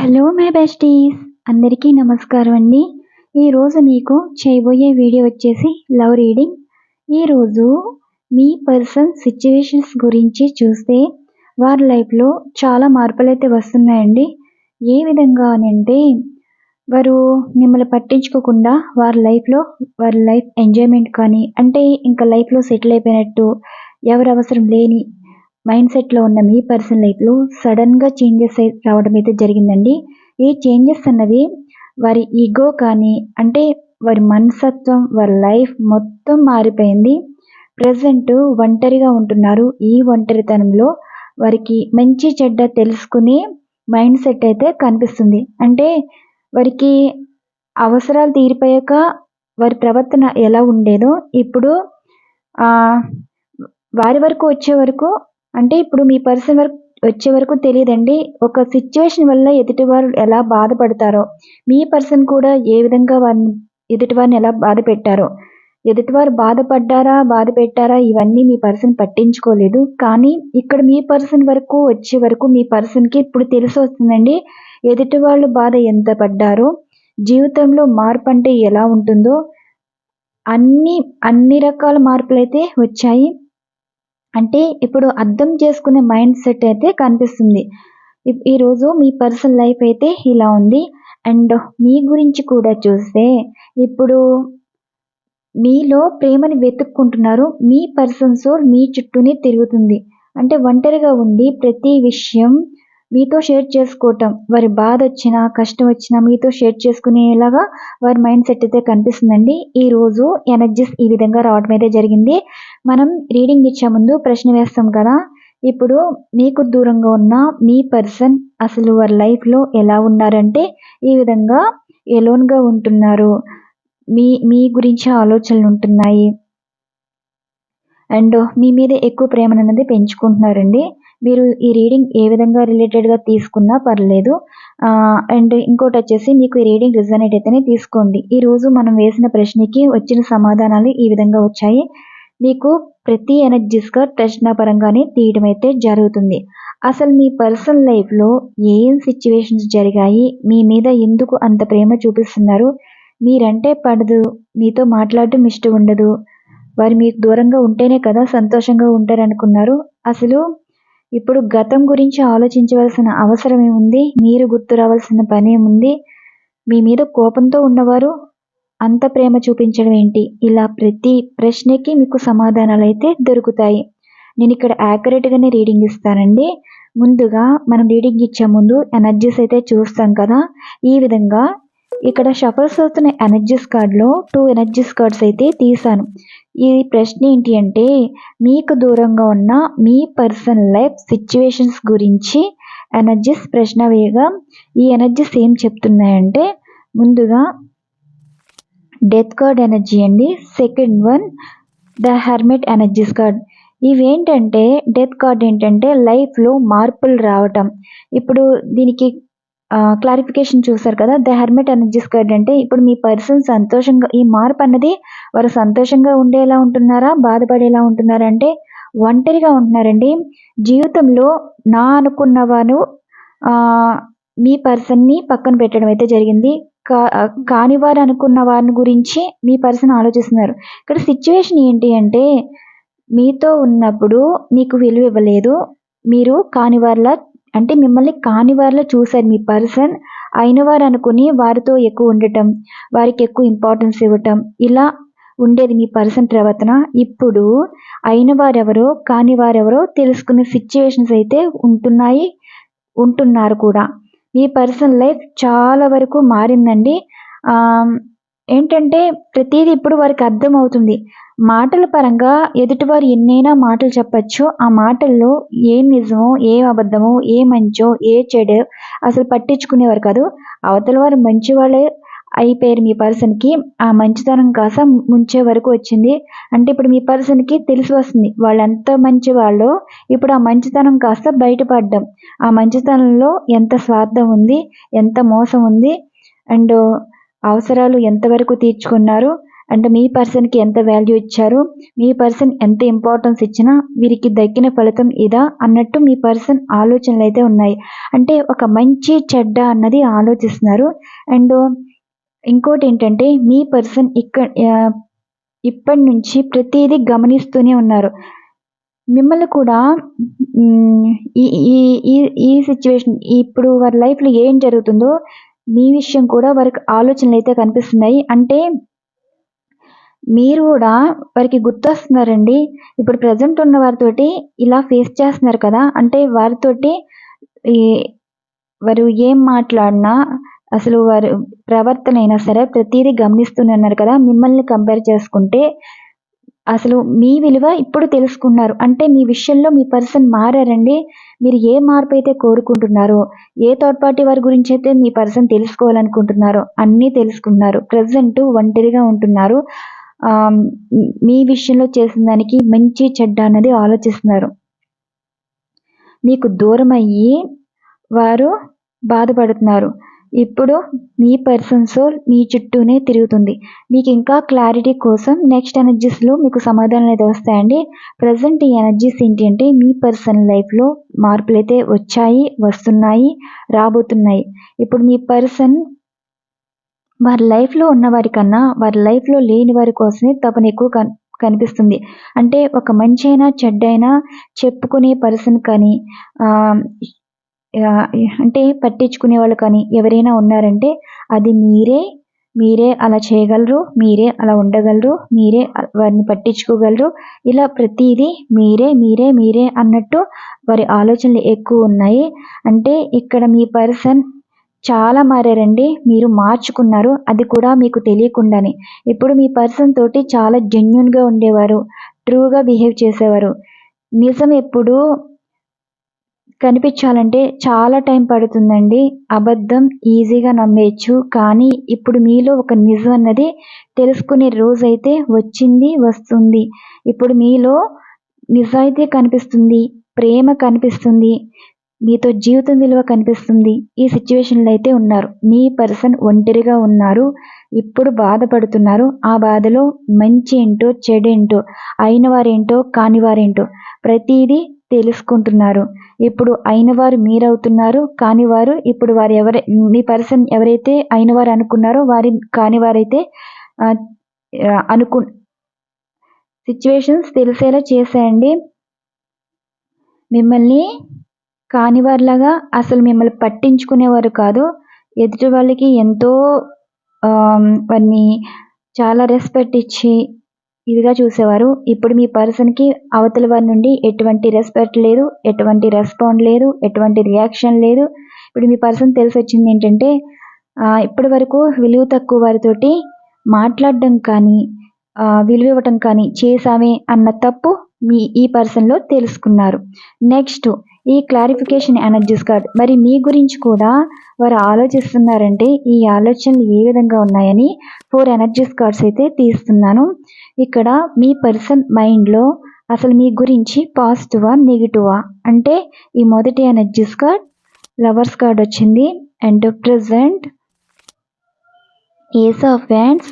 Hello my besties. అందరికీ నమస్కారం అండి. ఈరోజు మీకు చేయబోయే వీడియో వచ్చేసి లవ్ రీడింగ్. ఈరోజు మీ పర్సన్ సిచ్యువేషన్స్ గురించి చూస్తే వారి లైఫ్లో చాలా మార్పులు అయితే వస్తున్నాయండి. ఏ విధంగా అని అంటే వారు మిమ్మల్ని పట్టించుకోకుండా వారి లైఫ్లో వారి లైఫ్ ఎంజాయ్మెంట్ కానీ అంటే ఇంకా లైఫ్లో సెటిల్ అయిపోయినట్టు ఎవరు అవసరం లేని మైండ్ సెట్లో ఉన్న మీ పర్సన్ లైఫ్లో సడన్గా చేంజెస్ రావడం అయితే జరిగిందండి. ఈ చేంజెస్ అన్నవి వారి ఈగో కానీ అంటే వారి మనసత్వం వారి లైఫ్ మొత్తం మారిపోయింది. ప్రజెంట్ ఒంటరిగా ఉంటున్నారు. ఈ ఒంటరితనంలో వారికి మంచి చెడ్డ తెలుసుకునే మైండ్ సెట్ అయితే కనిపిస్తుంది. అంటే వారికి అవసరాలు తీరిపోయాక వారి ప్రవర్తన ఎలా ఉండేదో ఇప్పుడు వారి వరకు వచ్చే వరకు అంటే ఇప్పుడు మీ పర్సన్ వరకు వచ్చే వరకు తెలియదండి. ఒక సిచ్యువేషన్ వల్ల ఎదుటివారు ఎలా బాధపడతారో మీ పర్సన్ కూడా ఏ విధంగా వారిని ఎదుటివారిని ఎలా బాధ పెట్టారో. ఎదుటివారు బాధపడ్డారా బాధ పెట్టారా ఇవన్నీ మీ పర్సన్ పట్టించుకోలేదు. కానీ ఇక్కడ మీ పర్సన్ వరకు వచ్చే వరకు మీ పర్సన్కి ఇప్పుడు తెలిసి వస్తుందండి. ఎదుటి వాళ్ళు బాధ ఎంత పడ్డారో జీవితంలో మార్పు అంటే ఎలా ఉంటుందో అన్ని అన్ని రకాల మార్పులు అయితే వచ్చాయి. అంటే ఇప్పుడు అర్థం చేసుకునే మైండ్ సెట్ అయితే కనిపిస్తుంది. ఈరోజు మీ పర్సనల్ లైఫ్ అయితే ఇలా ఉంది. అండ్ మీ గురించి కూడా చూస్తే ఇప్పుడు మీలో ప్రేమని వెతుక్కుంటున్నారు. మీ పర్సన్ సోల్ మీ చుట్టూనే తిరుగుతుంది. అంటే ఒంటరిగా ఉండి ప్రతి విషయం మీతో షేర్ చేసుకోవటం వారి బాధ వచ్చినా కష్టం వచ్చినా మీతో షేర్ చేసుకునేలాగా వారి మైండ్ సెట్ అయితే కనిపిస్తుందండి. ఈరోజు ఎనర్జీస్ ఈ విధంగా రావడం అయితే జరిగింది. మనం రీడింగ్ ఇచ్చే ముందు ప్రశ్న వేస్తాం కదా. ఇప్పుడు మీకు దూరంగా ఉన్న మీ పర్సన్ అసలు వారి లైఫ్లో ఎలా ఉన్నారంటే ఈ విధంగా ఎలోన్గా ఉంటున్నారు. మీ మీ గురించి ఆలోచనలు ఉంటున్నాయి. అండ్ మీ మీద ఎక్కువ ప్రేమను అనేది పెంచుకుంటున్నారండి. మీరు ఈ రీడింగ్ ఏ విధంగా రిలేటెడ్గా తీసుకున్నా పర్లేదు. అండ్ ఇంకోటి వచ్చేసి మీకు ఈ రీడింగ్ రిజనేట్ అయితేనే తీసుకోండి. ఈరోజు మనం వేసిన ప్రశ్నకి వచ్చిన సమాధానాలు ఈ విధంగా వచ్చాయి. మీకు ప్రతి ఎనర్జీస్గా పరంగానే తీయడం అయితే జరుగుతుంది. అసలు మీ పర్సనల్ లైఫ్లో ఏం సిచ్యువేషన్స్ జరిగాయి? మీ మీద ఎందుకు అంత ప్రేమ చూపిస్తున్నారు? మీరంటే పడదు. మీతో మాట్లాడటం ఇష్టం ఉండదు. వారు మీకు దూరంగా ఉంటేనే కదా సంతోషంగా ఉంటారనుకున్నారు. అసలు ఇప్పుడు గతం గురించి ఆలోచించవలసిన అవసరం ఉంది మీరు గుర్తు రావాల్సిన పనేముంది మీ మీద కోపంతో ఉన్నవారు అంత ప్రేమ చూపించడం ఏంటి? ఇలా ప్రతి ప్రశ్నకి మీకు సమాధానాలు అయితే దొరుకుతాయి. నేను ఇక్కడ యాక్యురేట్గానే రీడింగ్ ఇస్తానండి. ముందుగా మనం రీడింగ్ ఇచ్చే ముందు ఎనర్జీస్ అయితే చూస్తాం కదా? ఈ విధంగా ఇక్కడ షఫల్స్ అవుతున్న ఎనర్జీస్ కార్డ్లో టూ ఎనర్జీస్ కార్డ్స్ అయితే తీసాను. ఈ ప్రశ్న ఏంటి అంటే మీకు దూరంగా ఉన్న మీ పర్సనల్ లైఫ్ సిచ్యువేషన్స్ గురించి ఎనర్జీస్ ప్రశ్న వేయగా ఈ ఎనర్జీస్ ఏం చెప్తున్నాయంటే ముందుగా డెత్ కార్డ్ ఎనర్జీ అండి second one the hermit energies card ఇవేంటంటే డెత్ కార్డ్ ఏంటంటే లైఫ్లో మార్పులు రావటం. ఇప్పుడు దీనికి క్లారిఫికేషన్ చూసారు కదా? ద హెర్మెట్ ఎనర్జీస్ కార్డ్ అంటే ఇప్పుడు మీ పర్సన్ సంతోషంగా ఈ మార్పు అన్నది వారు సంతోషంగా ఉండేలా ఉంటున్నారా? బాధపడేలా ఉంటున్నారా? అంటే ఒంటరిగా ఉంటున్నారండి. జీవితంలో నా అనుకున్న వారు మీ పర్సన్ని పక్కన పెట్టడం అయితే జరిగింది. కా కాని వారు అనుకున్న వారిని గురించి మీ పర్సన్ ఆలోచిస్తున్నారు. ఇక్కడ సిచ్యువేషన్ ఏంటి అంటే మీతో ఉన్నప్పుడు మీకు విలువ ఇవ్వలేదు. మీరు కాని వారిలా అంటే మిమ్మల్ని కాని వారిలో చూశారు మీ పర్సన్ అయిన వారు అనుకుని వారితో ఎక్కువ ఉండటం వారికి ఎక్కువ ఇంపార్టెన్స్ ఇవ్వటం ఇలా ఉండేది మీ పర్సన్ ప్రవర్తన. ఇప్పుడు అయిన వారెవరో కాని వారెవరో తెలుసుకునే సిచ్యువేషన్స్ అయితే ఉంటున్నాయి ఉంటున్నారు కూడా. మీ పర్సన్ లైఫ్ చాలా వరకు మారిందండి. ఏంటంటే ప్రతిదీ ఇప్పుడు వారికి అర్థమవుతుంది. మాటల పరంగా ఎదుటివారు ఎన్నైనా మాటలు చెప్పచ్చు. ఆ మాటల్లో ఏ నిజమో ఏ అబద్ధమో ఏ మంచో ఏ చెడో అసలు పట్టించుకునేవారు కాదు. అవతల వారు మంచి వాళ్ళే అయిపోయారు మీ పర్సన్కి. ఆ మంచితనం కాస్త ముంచే వరకు వచ్చింది. అంటే ఇప్పుడు మీ పర్సన్కి తెలిసి వస్తుంది. వాళ్ళు ఎంత మంచి వాళ్ళో ఇప్పుడు ఆ మంచితనం కాస్త బయటపడ్డం. ఆ మంచితనంలో ఎంత స్వార్థం ఉంది ఎంత మోసం ఉంది అండ్ అవసరాలు ఎంతవరకు తీర్చుకున్నారు అంటే మీ పర్సన్కి ఎంత వాల్యూ ఇచ్చారు మీ పర్సన్ ఎంత ఇంపార్టెన్స్ ఇచ్చినా వీరికి దక్కిన ఫలితం ఇదా అన్నట్టు మీ పర్సన్ ఆలోచనలు అయితే ఉన్నాయి. అంటే ఒక మంచి చెడ్డ అన్నది ఆలోచిస్తున్నారు. అండ్ ఇంకోటి ఏంటంటే మీ పర్సన్ ఇక్కడ ఇప్పటి నుంచి ప్రతిదీ గమనిస్తూనే ఉన్నారు. మిమ్మల్ని కూడా ఈ ఈ ఈ ఈ సిచ్యువేషన్ ఇప్పుడు వారి లైఫ్లో ఏం జరుగుతుందో మీ విషయం కూడా వారికి ఆలోచనలు అయితే కనిపిస్తున్నాయి. అంటే మీరు కూడా వారికి గుర్తొస్తున్నారండి. ఇప్పుడు ప్రజెంట్ ఉన్న వారితోటి ఇలా ఫేస్ చేస్తున్నారు కదా. అంటే వారితోటి వారు ఏం మాట్లాడినా అసలు వారు ప్రవర్తన అయినా సరే ప్రతిదీ గమనిస్తూనే ఉన్నారు కదా. మిమ్మల్ని కంపేర్ చేసుకుంటే అసలు మీ విలువ ఇప్పుడు తెలుసుకున్నారు. అంటే మీ విషయంలో మీ పర్సన్ మారారండి. మీరు ఏ మార్పు అయితే కోరుకుంటున్నారో ఏ థర్డ్ పార్టీ వారి గురించి అయితే మీ పర్సన్ తెలుసుకోవాలనుకుంటున్నారో అన్నీ తెలుసుకున్నారు ప్రజెంట్ ఒంటరిగా ఉంటున్నారు. మీ విషయంలో చేసిన దానికి మంచి చెడ్డ అనేది ఆలోచిస్తున్నారు. మీకు దూరం అయ్యి వారు బాధపడుతున్నారు. ఇప్పుడు మీ పర్సన్ మీ చుట్టూనే తిరుగుతుంది. మీకు ఇంకా క్లారిటీ కోసం నెక్స్ట్ ఎనర్జీస్లో మీకు సమాధానం అయితే వస్తాయండి. ప్రజెంట్ ఈ ఎనర్జీస్ ఏంటి అంటే మీ పర్సన్ లైఫ్లో మార్పులు అయితే వచ్చాయి వస్తున్నాయి రాబోతున్నాయి. ఇప్పుడు మీ పర్సన్ వారి లైఫ్లో ఉన్న వారి కన్నా వారి లైఫ్లో లేని వారి కోసమే తపన ఎక్కువ కన్ కనిపిస్తుంది. అంటే ఒక మంచి అయినా చెడ్డైనా చెప్పుకునే పర్సన్ కానీ అంటే పట్టించుకునే వాళ్ళు కానీ ఎవరైనా ఉన్నారంటే అది మీరే మీరే అలా చేయగలరు మీరే అలా ఉండగలరు మీరే వారిని పట్టించుకోగలరు. ఇలా ప్రతిదీ మీరే మీరే మీరే అన్నట్టు వారి ఆలోచనలు ఎక్కువ ఉన్నాయి. అంటే ఇక్కడ మీ పర్సన్ చాలా మారారండి. మీరు మార్చుకున్నారు. అది కూడా మీకు తెలియకుండానే. ఇప్పుడు మీ పర్సన్ తోటి చాలా జెన్యున్గా ఉండేవారు. ట్రూగా బిహేవ్ చేసేవారు. నిజం ఎప్పుడు కనిపించాలంటే చాలా టైం పడుతుందండి. అబద్ధం ఈజీగా నమ్మేయచ్చు. కానీ ఇప్పుడు మీలో ఒక నిజం అన్నది తెలుసుకునే రోజైతే వచ్చింది వస్తుంది. ఇప్పుడు మీలో నిజాయితీ కనిపిస్తుంది ప్రేమ కనిపిస్తుంది. మీతో జీవితం విలువ కనిపిస్తుంది. ఈ సిచ్యువేషన్లో అయితే ఉన్నారు. మీ పర్సన్ ఒంటరిగా ఉన్నారు. ఇప్పుడు బాధపడుతున్నారు. ఆ బాధలో మంచి ఏంటో చెడేంటో అయిన వారేంటో కాని వారేంటో ప్రతిదీ తెలుసుకుంటున్నారు. ఇప్పుడు అయిన వారు మీరవుతున్నారు. కాని వారు ఇప్పుడు వారు ఎవరై మీ పర్సన్ ఎవరైతే అయిన వారు అనుకున్నారో వారి కాని వారైతే అనుకు సిచ్యువేషన్స్ తెలిసేలా చేసేయండి. మిమ్మల్ని కానివారిలాగా అసలు మిమ్మల్ని పట్టించుకునేవారు కాదు. ఎదుటి వాళ్ళకి ఎంతో వారిని చాలా రెస్పెక్ట్ ఇచ్చి ఇదిగా చూసేవారు. ఇప్పుడు మీ పర్సన్కి అవతల వారి నుండి ఎటువంటి రెస్పెక్ట్ లేదు ఎటువంటి రెస్పాండ్ లేదు ఎటువంటి రియాక్షన్ లేదు. ఇప్పుడు మీ పర్సన్ తెలిసి వచ్చింది ఏంటంటే ఇప్పటి వరకు విలువ తక్కువ వారితోటి మాట్లాడడం కానీ విలువ ఇవ్వటం కానీ చేసామే అన్న తప్పు మీ ఈ పర్సన్లో తెలుసుకున్నారు. నెక్స్ట్ ఈ క్లారిఫికేషన్ ఎనర్జీస్ కార్డ్ మరి మీ గురించి కూడా వారు ఆలోచిస్తున్నారంటే ఈ ఆలోచనలు ఏ విధంగా ఉన్నాయని ఫోర్ ఎనర్జీస్ కార్డ్స్ అయితే తీస్తున్నాను. ఇక్కడ మీ పర్సన్ మైండ్లో అసలు మీ గురించి పాజిటివా నెగిటివా అంటే ఈ మొదటి ఎనర్జీస్ కార్డ్ లవర్స్ కార్డ్ వచ్చింది. And present ace of hands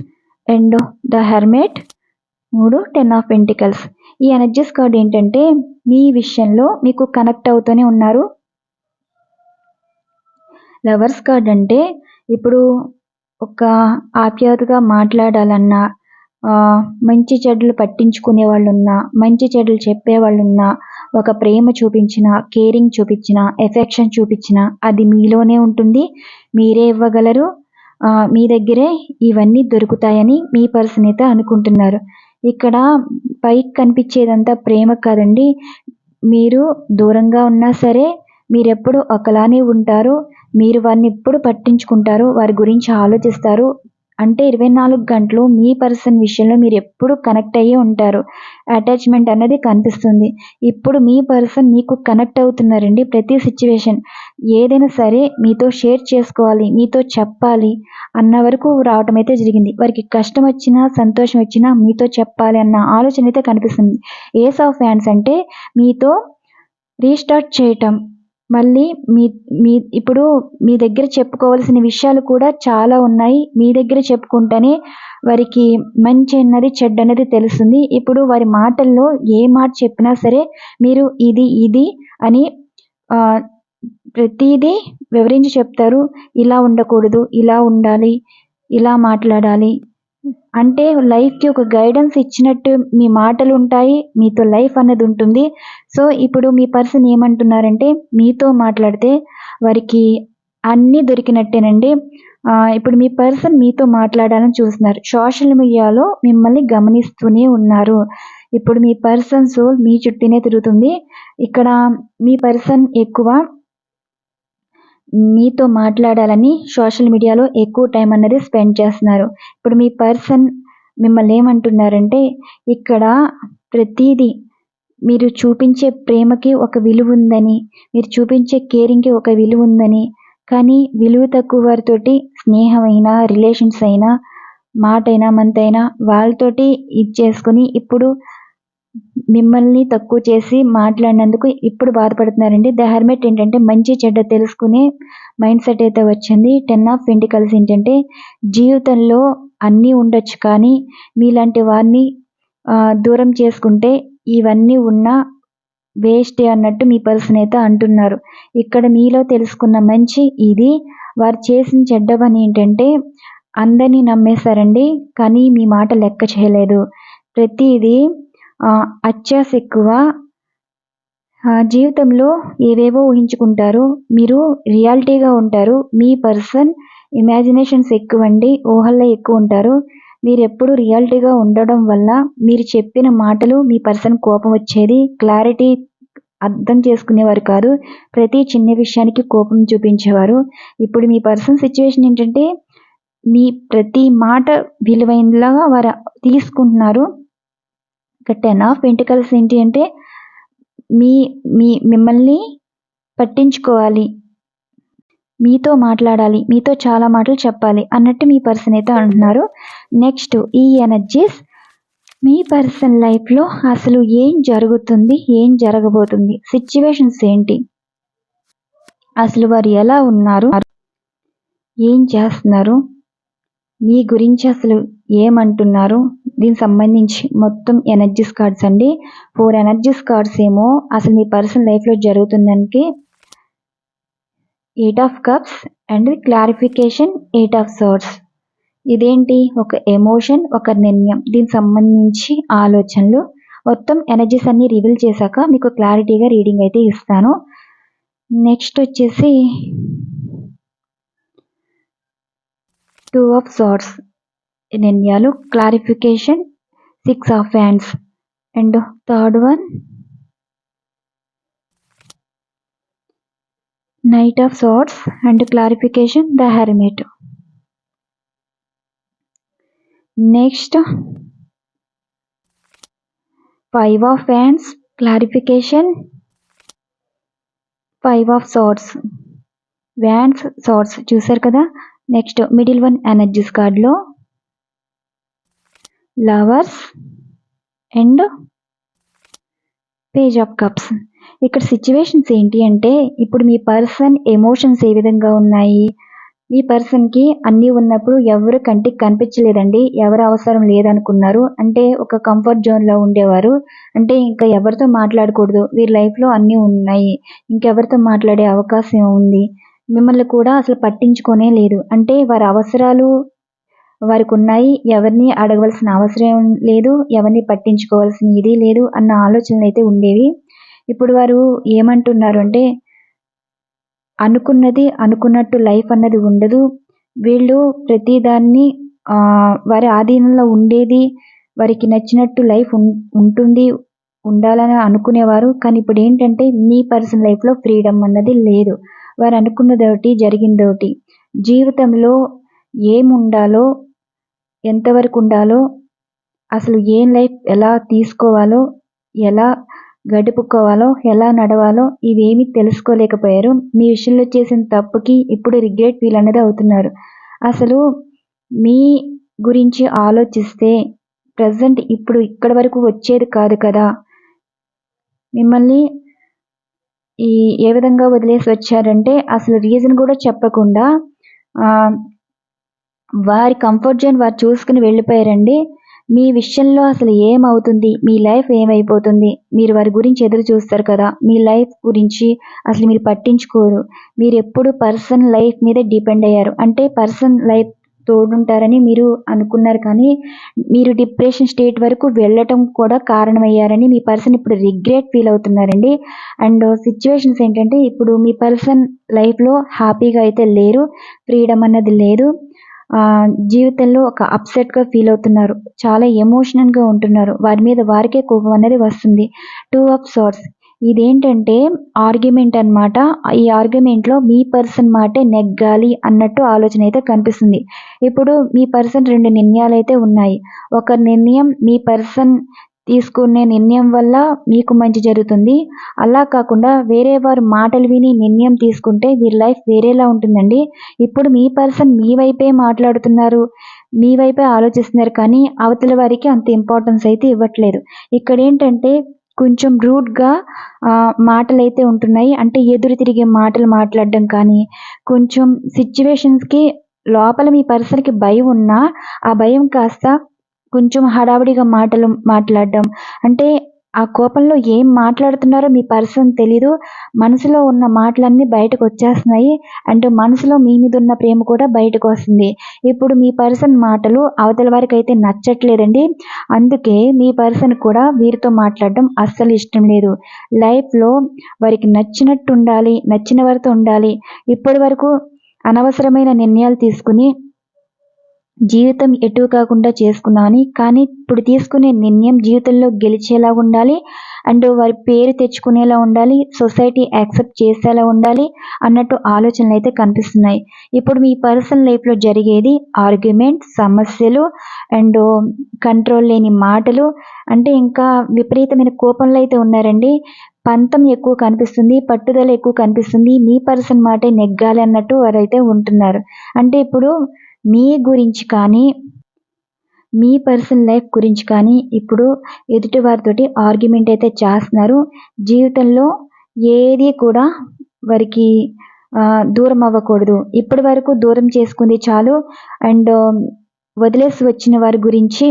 and the hermit మూడు టెన్ ఆఫ్ పెంటికల్స్ ఈ ఎనర్జీస్ కార్డ్ ఏంటంటే మీ విషయంలో మీకు కనెక్ట్ అవుతూనే ఉన్నారు. లవర్స్ కార్డ్ అంటే ఇప్పుడు ఒక ఆప్యాయతగా మాట్లాడాలన్నా మంచి చెడ్డలు పట్టించుకునే వాళ్ళు ఉన్నా మంచి చెడ్లు చెప్పే వాళ్ళున్నా ఒక ప్రేమ చూపించిన కేరింగ్ చూపించిన ఎఫెక్షన్ చూపించిన అది మీలోనే ఉంటుంది. మీరే ఇవ్వగలరు. మీ దగ్గరే ఇవన్నీ దొరుకుతాయని మీ పర్సన్ అయితే అనుకుంటున్నారు. ఇక్కడ పైకి కనిపించేదంతా ప్రేమ కాదండి. మీరు దూరంగా ఉన్నా సరే మీరెప్పుడు ఒకలానే ఉంటారు. మీరు వారిని ఎప్పుడు పట్టించుకుంటారు. వారి గురించి ఆలోచిస్తారు. అంటే ఇరవై నాలుగు గంటలు మీ పర్సన్ విషయంలో మీరు ఎప్పుడు కనెక్ట్ అయ్యి ఉంటారు. అటాచ్మెంట్ అనేది కనిపిస్తుంది. ఇప్పుడు మీ పర్సన్ మీకు కనెక్ట్ అవుతున్నారండి ప్రతి సిచ్యువేషన్. ఏదైనా సరే మీతో షేర్ చేసుకోవాలి మీతో చెప్పాలి అన్న వరకు రావటం అయితే జరిగింది. వారికి కష్టం వచ్చినా సంతోషం వచ్చినా మీతో చెప్పాలి అన్న ఆలోచన అయితే కనిపిస్తుంది. ఏస్ ఆఫ్ హ్యాండ్స్ అంటే మీతో రీస్టార్ట్ చేయటం. మళ్ళీ మీ మీ ఇప్పుడు మీ దగ్గర చెప్పుకోవాల్సిన విషయాలు కూడా చాలా ఉన్నాయి. మీ దగ్గర చెప్పుకుంటేనే వారికి మంచి అన్నది చెడ్డ అనేది తెలుస్తుంది. ఇప్పుడు వారి మాటల్లో ఏ మాట చెప్పినా సరే మీరు ఇది ఇది అని ప్రతిదీ వివరించి చెప్తారు. ఇలా ఉండకూడదు ఇలా ఉండాలి ఇలా మాట్లాడాలి. అంటే లైఫ్కి ఒక గైడెన్స్ ఇచ్చినట్టు మీ మాటలు ఉంటాయి మీతో లైఫ్ అన్నది ఉంటుంది సో ఇప్పుడు మీ పర్సన్ ఏమంటున్నారంటే మీతో మాట్లాడితే వారికి అన్నీ దొరికినట్టేనండి. ఇప్పుడు మీ పర్సన్ మీతో మాట్లాడాలని చూస్తున్నారు. సోషల్ మీడియాలో మిమ్మల్ని గమనిస్తూనే ఉన్నారు. ఇప్పుడు మీ పర్సన్ సోల్ మీ చుట్టూనే తిరుగుతుంది. ఇక్కడ మీ పర్సన్ ఎక్కువ మీతో మాట్లాడాలని సోషల్ మీడియాలో ఎక్కువ టైం అన్నది స్పెండ్ చేస్తున్నారు. ఇప్పుడు మీ పర్సన్ మిమ్మల్ని ఏమంటున్నారంటే ఇక్కడ ప్రతిదీ మీరు చూపించే ప్రేమకి ఒక విలువ ఉందని మీరు చూపించే కేరింగ్కి ఒక విలువ ఉందని కానీ విలువ తక్కువ వారితోటి స్నేహమైనా రిలేషన్స్ అయినా మాట అయినా మంతైనా వాళ్ళతోటి ఇది చేసుకుని ఇప్పుడు మిమ్మల్ని తక్కువ చేసి మాట్లాడినందుకు ఇప్పుడు బాధపడుతున్నారండి. ద హెర్మెట్ ఏంటంటే మంచి చెడ్డ తెలుసుకునే మైండ్ సెట్ అయితే వచ్చింది. టెన్ ఆఫ్ పెంటికల్స్ ఏంటంటే జీవితంలో అన్నీ ఉండొచ్చు కానీ మీలాంటి వారిని దూరం చేసుకుంటే ఇవన్నీ ఉన్న వేస్టే అన్నట్టు మీ పర్సన్ అయితే అంటున్నారు. ఇక్కడ మీలో తెలుసుకున్న మంచి ఇది వారు చేసిన చెడ్డ పని ఏంటంటే అందరినీ నమ్మేశారండి కానీ మీ మాట లెక్క చేయలేదు. ప్రతిదీ అత్యాశ ఎక్కువ జీవితంలో ఏవేవో ఊహించుకుంటారు. మీరు రియాలిటీగా ఉంటారు. మీ పర్సన్ ఇమాజినేషన్స్ ఎక్కువ అండి ఊహల్లో ఎక్కువ ఉంటారు మీరు ఎప్పుడు రియాలిటీగా ఉండడం వల్ల మీరు చెప్పిన మాటలు మీ పర్సన్ కోపం వచ్చేది. క్లారిటీ అర్థం చేసుకునేవారు కాదు. ప్రతి చిన్న విషయానికి కోపం చూపించేవారు. ఇప్పుడు మీ పర్సన్ సిచ్యువేషన్ ఏంటంటే మీ ప్రతి మాట విలువైనలాగా వారు తీసుకుంటున్నారు. ఇక టెన్ ఆఫ్ పెంటికల్స్ ఏంటి అంటే మీ మీ మిమ్మల్ని పట్టించుకోవాలి. మీతో మాట్లాడాలి. మీతో చాలా మాటలు చెప్పాలి. అన్నట్టు మీ పర్సన్ అయితే అంటున్నారు. నెక్స్ట్ ఈ ఎనర్జీస్ మీ పర్సన్ లైఫ్లో అసలు ఏం జరుగుతుంది? ఏం జరగబోతుంది? సిచ్యువేషన్స్ ఏంటి? అసలు వారు ఎలా ఉన్నారు? ఏం చేస్తున్నారు? మీ గురించి అసలు ఏమంటున్నారు? దీనికి సంబంధించి మొత్తం ఎనర్జీస్ కార్డ్స్ అండి. ఫోర్ ఎనర్జీస్ కార్డ్స్ ఏమో అసలు మీ పర్సన్ లైఫ్లో జరుగుతుందానికి eight of cups and clarification eight of swords ఇదేంటి? ఒక ఎమోషన్ ఒక నిర్ణయం. దీనికి సంబంధించి ఆలోచనలు. మొత్తం ఎనర్జీస్ అన్ని రివీల్ చేశాక మీకు క్లారిటీగా రీడింగ్ అయితే ఇస్తాను. నెక్స్ట్ వచ్చేసి టూ ఆఫ్ సార్ట్స్ నిర్ణయాలు clarification six of hands and third one knight of swords and clarification the hermit next five of hands clarification five of swords wands swords చూసారు కదా? నెక్స్ట్ మిడిల్ వన్ ఎనర్జీస్ కార్డ్లో lovers and page of cups. ఇక్కడ situations ఏంటి అంటే ఇప్పుడు మీ person emotions ఏ విధంగా ఉన్నాయి? మీ పర్సన్కి అన్నీ ఉన్నప్పుడు ఎవరు కంటికి కనిపించలేదండి ఎవరు అవసరం లేదనుకున్నారు. అంటే ఒక కంఫర్ట్ జోన్లో ఉండేవారు. అంటే ఇంకా ఎవరితో మాట్లాడకూడదు వీరి లైఫ్లో అన్నీ ఉన్నాయి. ఇంకెవరితో మాట్లాడే అవకాశం ఉంది. మిమ్మల్ని కూడా అసలు పట్టించుకోనే లేదు. అంటే వారి అవసరాలు వారికి ఉన్నాయి ఎవరిని అడగవలసిన అవసరం లేదు. ఎవరిని పట్టించుకోవాల్సిన ఇది లేదు అన్న ఆలోచనలు అయితే ఉండేవి. ఇప్పుడు వారు ఏమంటున్నారు అంటే అనుకున్నది అనుకున్నట్టు లైఫ్ అన్నది ఉండదు. వీళ్ళు ప్రతిదాన్ని వారి ఆధీనంలో ఉండేది వారికి నచ్చినట్టు లైఫ్ ఉంటుంది ఉండాలని అనుకునేవారు. కానీ ఇప్పుడు ఏంటంటే మీ పర్సనల్ లైఫ్లో ఫ్రీడమ్ అన్నది లేదు. వారు అనుకున్నదొకటి జరిగిందొకటి. జీవితంలో ఏముండాలో ఎంతవరకు ఉండాలో అసలు ఏం లైఫ్ ఎలా తీసుకోవాలో ఎలా గడుపుకోవాలో ఎలా నడవాలో ఇవేమీ తెలుసుకోలేకపోయారు. మీ విషయంలో చేసిన తప్పుకి ఇప్పుడు రిగ్రెట్ ఫీల్ అనేది అవుతున్నారు. అసలు మీ గురించి ఆలోచిస్తే ప్రజెంట్ ఇప్పుడు ఇక్కడ వరకు వచ్చేది కాదు కదా. మిమ్మల్ని ఈ ఏ విధంగా వదిలేసి వచ్చారంటే అసలు రీజన్ కూడా చెప్పకుండా వారి కంఫర్ట్ జోన్ వారు చూసుకుని వెళ్ళిపోయారండి. మీ విషయంలో అసలు ఏమవుతుంది? మీ లైఫ్ ఏమైపోతుంది? మీరు వారి గురించి ఎదురు చూస్తారు కదా? మీ లైఫ్ గురించి అసలు మీరు పట్టించుకోరు. మీరు ఎప్పుడు పర్సన్ లైఫ్ మీద డిపెండ్ అయ్యారు. అంటే పర్సన్ లైఫ్ తోడుంటారని మీరు అనుకున్నారు కానీ మీరు డిప్రెషన్ స్టేట్ వరకు వెళ్ళటం కూడా కారణమయ్యారని మీ పర్సన్ ఇప్పుడు రిగ్రెట్ ఫీల్ అవుతున్నారండి. అండ్ సిచ్యువేషన్స్ ఏంటంటే ఇప్పుడు మీ పర్సన్ లైఫ్లో హ్యాపీగా అయితే లేరు. ఫ్రీడమ్ అన్నది లేదు. జీవితంలో ఒక అప్సెట్గా ఫీల్ అవుతున్నారు. చాలా ఎమోషనల్గా ఉంటున్నారు. వారి మీద వారికే కోపం అనేది వస్తుంది. టూ ఆఫ్ సార్ట్స్ ఇదేంటంటే ఆర్గ్యుమెంట్ అనమాట ఈ ఆర్గ్యుమెంట్లో మీ పర్సన్ మాటే నెగ్గాలి అన్నట్టు ఆలోచన అయితే కనిపిస్తుంది. ఇప్పుడు మీ పర్సన్ రెండు నిర్ణయాలు అయితే ఉన్నాయి. ఒక నిర్ణయం మీ పర్సన్ తీసుకునే నిర్ణయం వల్ల మీకు మంచి జరుగుతుంది. అలా కాకుండా వేరే వారు మాటలు విని నిర్ణయం తీసుకుంటే వీరి లైఫ్ వేరేలా ఉంటుందండి. ఇప్పుడు మీ పర్సన్ మీ వైపే మాట్లాడుతున్నారు మీ వైపే ఆలోచిస్తున్నారు కానీ అవతల వారికి అంత ఇంపార్టెన్స్ అయితే ఇవ్వట్లేదు. ఇక్కడ ఏంటంటే కొంచెం రూడ్గా అయితే ఉంటున్నాయి. అంటే ఎదురు తిరిగే మాటలు మాట్లాడడం కానీ కొంచెం సిచ్యువేషన్స్కి లోపల మీ పర్సన్కి భయం ఉన్నా ఆ భయం కాస్త కొంచెం హడావిడిగా మాటలు మాట్లాడడం. అంటే ఆ కోపంలో ఏం మాట్లాడుతున్నారో మీ పర్సన్ తెలీదు. మనసులో ఉన్న మాటలన్నీ బయటకు వచ్చేస్తున్నాయి అండ్ మనసులో మీ మీద ఉన్న ప్రేమ కూడా బయటకు వస్తుంది ఇప్పుడు మీ పర్సన్ మాటలు అవతల వారికి అయితే నచ్చట్లేదండి. అందుకే మీ పర్సన్ కూడా వీరితో మాట్లాడడం అస్సలు ఇష్టం లేదు. లైఫ్లో వారికి నచ్చినట్టు ఉండాలి నచ్చిన వారితో ఉండాలి. ఇప్పటి వరకు అనవసరమైన నిర్ణయాలు తీసుకుని జీవితం ఎటు కాకుండా చేసుకున్నామని కానీ ఇప్పుడు తీసుకునే నిర్ణయం జీవితంలో గెలిచేలా ఉండాలి. అండ్ వారి పేరు తెచ్చుకునేలా ఉండాలి. సొసైటీ యాక్సెప్ట్ చేసేలా ఉండాలి అన్నట్టు ఆలోచనలు అయితే కనిపిస్తున్నాయి. ఇప్పుడు మీ పర్సనల్ లైఫ్లో జరిగేది ఆర్గ్యుమెంట్ సమస్యలు అండ్ కంట్రోల్ లేని మాటలు. అంటే ఇంకా విపరీతమైన కోపంలో అయితే ఉన్నారండి. పంతం ఎక్కువ కనిపిస్తుంది పట్టుదల ఎక్కువ కనిపిస్తుంది. మీ పర్సన్ మాటే నెగ్గాలి అన్నట్టు వారైతే ఉంటున్నారు. అంటే ఇప్పుడు మీ గురించి కానీ మీ పర్సనల్ లైఫ్ గురించి కానీ ఇప్పుడు ఎదుటి వారితోటి ఆర్గ్యుమెంట్ అయితే చేస్తున్నారు. జీవితంలో ఏది కూడా వారికి దూరం అవ్వకూడదు. ఇప్పటి వరకు దూరం చేసుకుంది చాలు. అండ్ వదిలేసి వచ్చిన వారి గురించి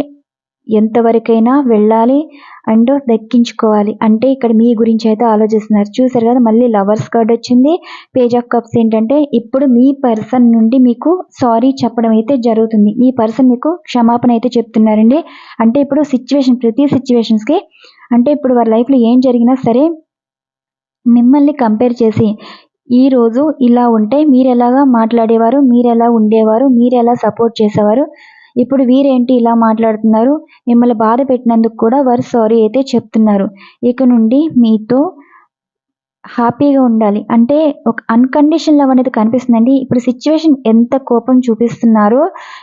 ఎంతవరకైనా వెళ్ళాలి అండ్ దక్కించుకోవాలి. అంటే ఇక్కడ మీ గురించి అయితే ఆలోచిస్తున్నారు. చూసారు కదా మళ్ళీ లవర్స్ కార్డ్ వచ్చింది. పేజ్ ఆఫ్ కప్స్ ఏంటంటే ఇప్పుడు మీ పర్సన్ నుండి మీకు సారీ చెప్పడం అయితే జరుగుతుంది. మీ పర్సన్ మీకు క్షమాపణ అయితే చెప్తున్నారండి. అంటే ఇప్పుడు సిచ్యువేషన్ ప్రతి సిచ్యువేషన్స్కి అంటే ఇప్పుడు వారి లైఫ్లో ఏం జరిగినా సరే మిమ్మల్ని కంపేర్ చేసి ఈరోజు ఇలా ఉంటే మీరు ఎలాగా మాట్లాడేవారు మీరు ఎలా ఉండేవారు మీరు ఎలా సపోర్ట్ చేసేవారు ఇప్పుడు వీరేంటి ఇలా మాట్లాడుతున్నారు? మిమ్మల్ని బాధ పెట్టినందుకు కూడా వారు సారీ అయితే చెప్తున్నారు. ఇక నుండి మీతో హ్యాపీగా ఉండాలి. అంటే ఒక అన్కండిషన్ లవ్ అనేది కనిపిస్తుందండి. ఇప్పుడు సిచ్యువేషన్ ఎంత కోపం చూపిస్తున్నారో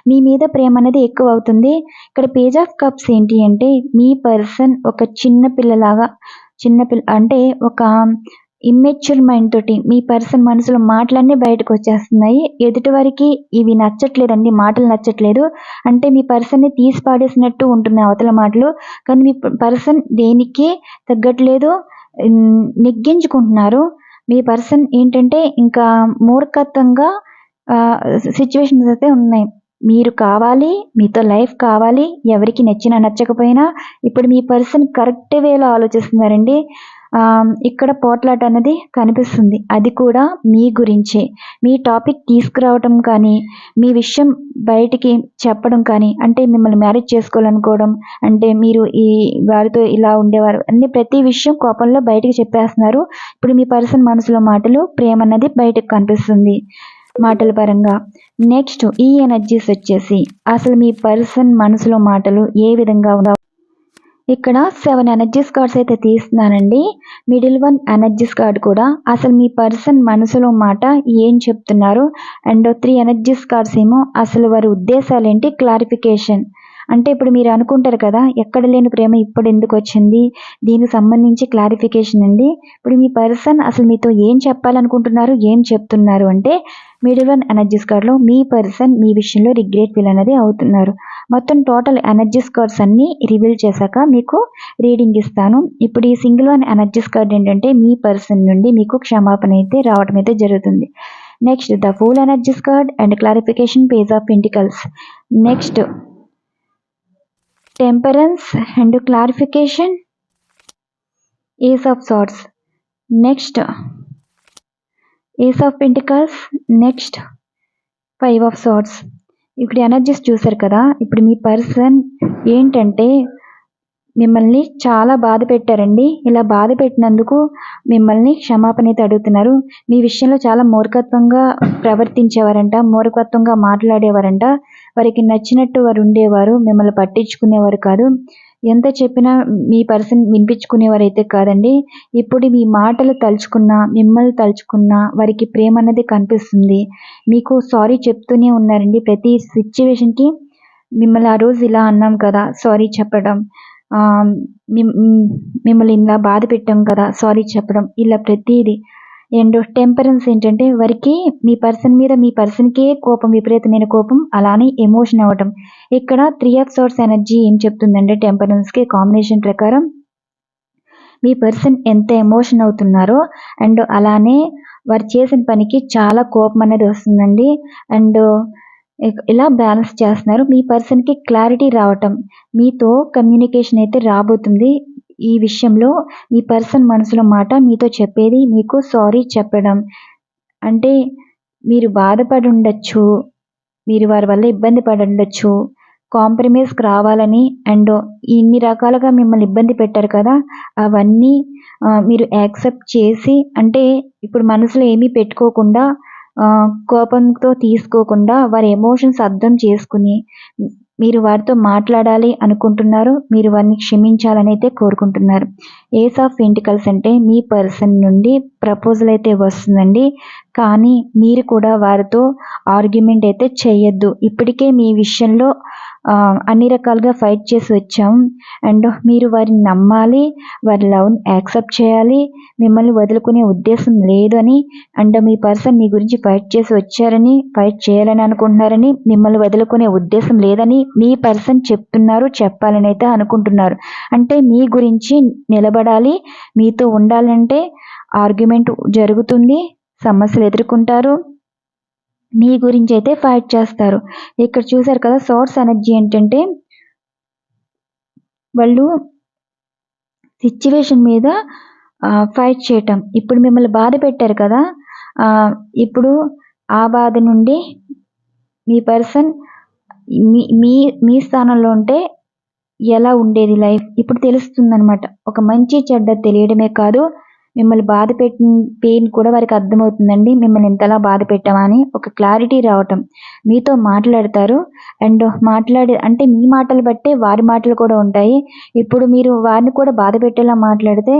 మీ మీద ప్రేమ అనేది ఎక్కువ అవుతుంది. ఇక్కడ పేజ్ ఆఫ్ కప్స్ ఏంటి అంటే మీ పర్సన్ ఒక చిన్న పిల్లలాగా చిన్న పిల్ల అంటే ఒక ఇమ్మెచ్యూర్ మైండ్ తోటి మీ పర్సన్ మనసులో మాటలన్నీ బయటకు వచ్చేస్తున్నాయి. ఎదుటి వారికి ఇవి నచ్చట్లేదండి మాటలు నచ్చట్లేదు. అంటే మీ పర్సన్ని తీసి పాడేసినట్టు ఉంటుంది అవతల మాటలు. కానీ మీ పర్సన్ దేనికి తగ్గట్లేదు నెగ్గించుకుంటున్నారు. మీ పర్సన్ ఏంటంటే ఇంకా మూర్ఖత్వంగా సిచ్యువేషన్స్ అయితే ఉన్నాయి. మీరు కావాలి మీతో లైఫ్ కావాలి ఎవరికి నచ్చినా నచ్చకపోయినా ఇప్పుడు మీ పర్సన్ కరెక్ట్ వేలో ఆలోచిస్తున్నారండి. ఇక్కడ పోట్లాట అనేది కనిపిస్తుంది. అది కూడా మీ గురించే. మీ టాపిక్ తీసుకురావటం కానీ మీ విషయం బయటికి చెప్పడం కానీ అంటే మిమ్మల్ని మ్యారేజ్ చేసుకోవాలనుకోవడం అంటే మీరు ఈ వారితో ఇలా ఉండేవారు అన్ని ప్రతి విషయం కోపంలో బయటికి చెప్పేస్తున్నారు. ఇప్పుడు మీ పర్సన్ మనసులో మాటలు ప్రేమ అన్నది బయటకు కనిపిస్తుంది మాటల పరంగా. నెక్స్ట్ ఈ ఎనర్జీస్ వచ్చేసి అసలు మీ పర్సన్ మనసులో మాటలు ఏ విధంగా ఉందా? ఇక్కడ సెవెన్ ఎనర్జీస్ కార్డ్స్ అయితే తీస్తున్నానండి. మిడిల్ వన్ ఎనర్జీస్ కార్డ్ కూడా. అసలు మీ పర్సన్ మనసులో మాట ఏం చెప్తున్నారు? అండ్ త్రీ ఎనర్జీస్ కార్డ్స్ ఏమో అసలు వారి ఉద్దేశాలు ఏంటి? క్లారిఫికేషన్ అంటే ఇప్పుడు మీరు అనుకుంటారు కదా ఎక్కడ లేని ప్రేమ ఇప్పుడు ఎందుకు వచ్చింది? దీనికి సంబంధించి క్లారిఫికేషన్ అండి. ఇప్పుడు మీ పర్సన్ అసలు మీతో ఏం చెప్పాలనుకుంటున్నారు? ఏం చెప్తున్నారు? అంటే మిడిల్ వన్ ఎనర్జీస్ కార్డ్లో మీ పర్సన్ మీ విషయంలో రిగ్రెట్ ఫీల్ అనేది అవుతున్నారు. మొత్తం టోటల్ ఎనర్జీస్ కార్డ్స్ అన్నీ రివీల్ చేశాక మీకు రీడింగ్ ఇస్తాను. ఇప్పుడు ఈ సింగిల్ వన్ ఎనర్జీస్ కార్డ్ ఏంటంటే మీ పర్సన్ నుండి మీకు క్షమాపణ అయితే రావడం అయితే జరుగుతుంది. Next the fool energies card and clarification page of pentacles. Next temperance and clarification ace of swords next ace of pentacles next five of swords ఇప్పుడు ఎనర్జీస్ చూసారు కదా ఇప్పుడు మీ పర్సన్ ఏంటంటే మిమ్మల్ని చాలా బాధ పెట్టారండి. ఇలా బాధ పెట్టినందుకు మిమ్మల్ని క్షమాపణ అయితే అడుగుతున్నారు. మీ విషయంలో చాలా మూర్ఖత్వంగా ప్రవర్తించేవారంట మూర్ఖత్వంగా మాట్లాడేవారంట. వారికి నచ్చినట్టు వారు ఉండేవారు మిమ్మల్ని పట్టించుకునేవారు కాదు. ఎంత చెప్పినా మీ పర్సన్ వినిపించుకునేవారు అయితే కాదండి. ఇప్పుడు మీ మాటలు తలుచుకున్నా మిమ్మల్ని తలుచుకున్నా వారికి ప్రేమ అనేది కనిపిస్తుంది. మీకు సారీ చెప్తూనే ఉన్నారండి. ప్రతి సిచ్యువేషన్కి మిమ్మల్ని ఆ రోజు ఇలా అన్నాం కదా సారీ చెప్పడం. మిమ్మల్ని ఇలా బాధ పెట్టాం కదా సారీ చెప్పడం. ఇలా ప్రతిదీ అండ్ టెంపరెన్స్ ఏంటంటే వారికి మీ పర్సన్ మీద మీ పర్సన్కే కోపం విపరీతమైన కోపం అలానే ఎమోషన్ అవ్వటం. ఇక్కడ త్రీ ఆఫ్ సోర్స్ ఎనర్జీ ఏం చెప్తుందంటే టెంపరెన్స్కి కాంబినేషన్ ప్రకారం మీ పర్సన్ ఎంత ఎమోషన్ అవుతున్నారో అండ్ అలానే వారు చేసిన పనికి చాలా కోపం అనేది వస్తుందండి. అండ్ ఇలా బ్యాలెన్స్ చేస్తున్నారు. మీ పర్సన్కి క్లారిటీ రావటం. మీతో కమ్యూనికేషన్ అయితే రాబోతుంది. ఈ విషయంలో మీ పర్సన్ మనసులో మాట మీతో చెప్పేది మీకు సారీ చెప్పడం. అంటే మీరు బాధపడి ఉండొచ్చు మీరు వారి వల్ల ఇబ్బంది పడి ఉండొచ్చు కాంప్రమైజ్కి రావాలని అండ్ ఇన్ని రకాలుగా మిమ్మల్ని ఇబ్బంది పెట్టారు కదా అవన్నీ మీరు యాక్సెప్ట్ చేసి అంటే ఇప్పుడు మనసులో ఏమీ పెట్టుకోకుండా కోపంతో తీసుకోకుండా వారి ఎమోషన్స్ అర్థం చేసుకుని మీరు వారితో మాట్లాడాలి అనుకుంటున్నారు మీరు వారిని క్షమించాలని అయితే కోరుకుంటున్నారు. ఏస్ ఆఫ్ వెంటికల్స్ అంటే మీ పర్సన్ నుండి ప్రపోజల్ అయితే వస్తుందండి. కానీ మీరు కూడా వారితో ఆర్గ్యుమెంట్ అయితే చేయొద్దు. ఇప్పటికే మీ విషయంలో అన్ని రకాలుగా ఫైట్ చేసి వచ్చాం. అండ్ మీరు వారిని నమ్మాలి వారి లవ్ని యాక్సెప్ట్ చేయాలి మిమ్మల్ని వదులుకునే ఉద్దేశం లేదని అండ్ మీ పర్సన్ మీ గురించి ఫైట్ చేసి వచ్చారని ఫైట్ చేయాలని అనుకుంటున్నారని మిమ్మల్ని వదులుకునే ఉద్దేశం లేదని మీ పర్సన్ చెప్తున్నారు చెప్పాలని అయితే అనుకుంటున్నారు. అంటే మీ గురించి నిలబడాలి మీతో ఉండాలంటే ఆర్గ్యుమెంట్ జరుగుతుంది సమస్యలు ఎదుర్కొంటారు. మీ గురించి అయితే ఫైట్ చేస్తారు. ఇక్కడ చూసారు కదా సోర్స్ ఎనర్జీ ఏంటంటే వాళ్ళు సిచ్యువేషన్ మీద ఫైట్ చేయటం. ఇప్పుడు మిమ్మల్ని బాధ పెట్టారు కదా ఇప్పుడు ఆ బాధ నుండి మీ పర్సన్ మీ మీ మీ స్థానంలో ఉంటే ఎలా ఉండేది లైఫ్ ఇప్పుడు తెలుస్తుంది అనమాట ఒక మంచి చెడ్డ తెలియడమే కాదు మిమ్మల్ని బాధ పెట్టిన పెయిన్ కూడా వారికి అర్థమవుతుందండి. మిమ్మల్ని ఇంతలా బాధ పెట్టామని ఒక క్లారిటీ రావటం. మీతో మాట్లాడతారు. అండ్ మాట్లాడే అంటే మీ మాటలు బట్టే వారి మాటలు కూడా ఉంటాయి. ఇప్పుడు మీరు వారిని కూడా బాధ పెట్టేలా మాట్లాడితే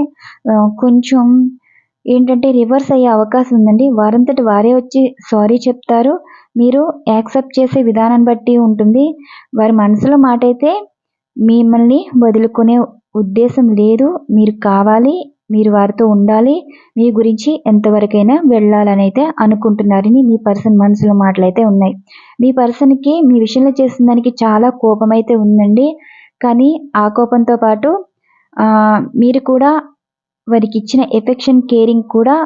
కొంచెం ఏంటంటే రివర్స్ అయ్యే అవకాశం ఉందండి. వారంతటి వారే వచ్చి సారీ చెప్తారు. మీరు యాక్సెప్ట్ చేసే విధానాన్ని బట్టి ఉంటుంది. వారి మనసులో మాట అయితే మిమ్మల్ని వదులుకునే ఉద్దేశం లేదు. మీరు కావాలి. మీరు వారితో ఉండాలి. మీ గురించి ఎంతవరకైనా వెళ్ళాలని అయితే అనుకుంటున్నారని మీ పర్సన్ మనసులో మాటలైతే ఉన్నాయి. మీ పర్సన్కి మీ విషయంలో చేసిన దానికి చాలా కోపం అయితే ఉందండి. కానీ ఆ కోపంతో పాటు మీరు కూడా వారికి ఇచ్చిన ఎఫెక్షన్ కేరింగ్ కూడా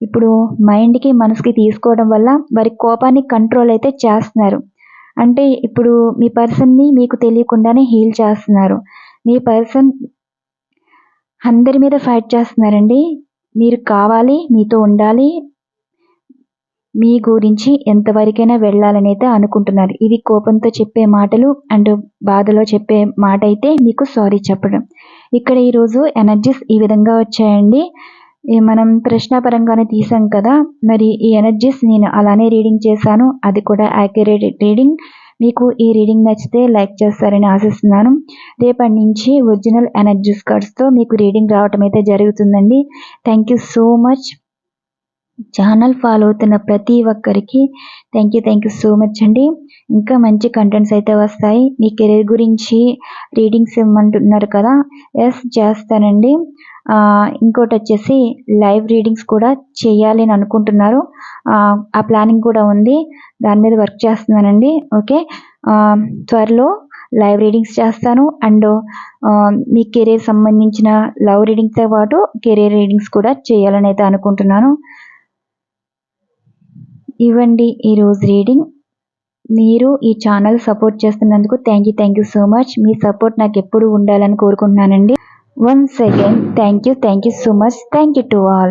ఇప్పుడు మైండ్కి మనసుకి తీసుకోవడం వల్ల వారి కోపాన్ని కంట్రోల్ అయితే చేస్తున్నారు. అంటే ఇప్పుడు మీ పర్సన్ని మీకు తెలియకుండానే హీల్ చేస్తున్నారు. మీ పర్సన్ అందరి మీద ఫైట్ చేస్తున్నారండి. మీరు కావాలి మీతో ఉండాలి. మీ గురించి ఎంతవరకైనా వెళ్ళాలని అయితే అనుకుంటున్నారు. ఇది కోపంతో చెప్పే మాటలు అండ్ బాధలో చెప్పే మాట అయితే మీకు సారీ చెప్పడం. ఇక్కడ ఈరోజు ఎనర్జీస్ ఈ విధంగా వచ్చాయండి. మనం ప్రశ్నపరంగానే తీసాం కదా. మరి ఈ ఎనర్జీస్ నేను అలానే రీడింగ్ చేశాను. అది కూడా యాక్యురేట్ రీడింగ్ మీకు ఈ రీడింగ్ నచ్చితే లైక్ చేస్తారని ఆశిస్తున్నాను. రేపటి నుంచి ఒరిజినల్ ఎనర్జీస్ కార్డ్స్తో మీకు రీడింగ్ రావటం అయితే జరుగుతుందండి. Thank you so much channel follow అవుతున్న ప్రతి ఒక్కరికి thank you thank you so much అండి. ఇంకా మంచి కంటెంట్స్ అయితే వస్తాయి. మీ కెరీర్ గురించి రీడింగ్స్ ఇవ్వమంటున్నారు కదా. ఎస్ చేస్తానండి. ఇంకోటి వచ్చేసి లైవ్ రీడింగ్స్ కూడా చేయాలి అని అనుకుంటున్నారు. ఆ, ప్లానింగ్ కూడా ఉంది. దాని మీద వర్క్ చేస్తున్నానండి. ఓకే? త్వరలో లైవ్ రీడింగ్స్ చేస్తాను. అండ్ మీ కెరీర్ సంబంధించిన లవ్ రీడింగ్స్తో పాటు కెరీర్ రీడింగ్స్ కూడా చేయాలని అయితే అనుకుంటున్నాను. ఇవ్వండి ఈరోజు రీడింగ్. మీరు ఈ ఛానల్ సపోర్ట్ చేస్తున్నందుకు thank you thank you so much. Me support నాకు ఎప్పుడు ఉండాలని కోరుకుంటున్నానండి. Once again, thank you, thank you so much, thank you to all.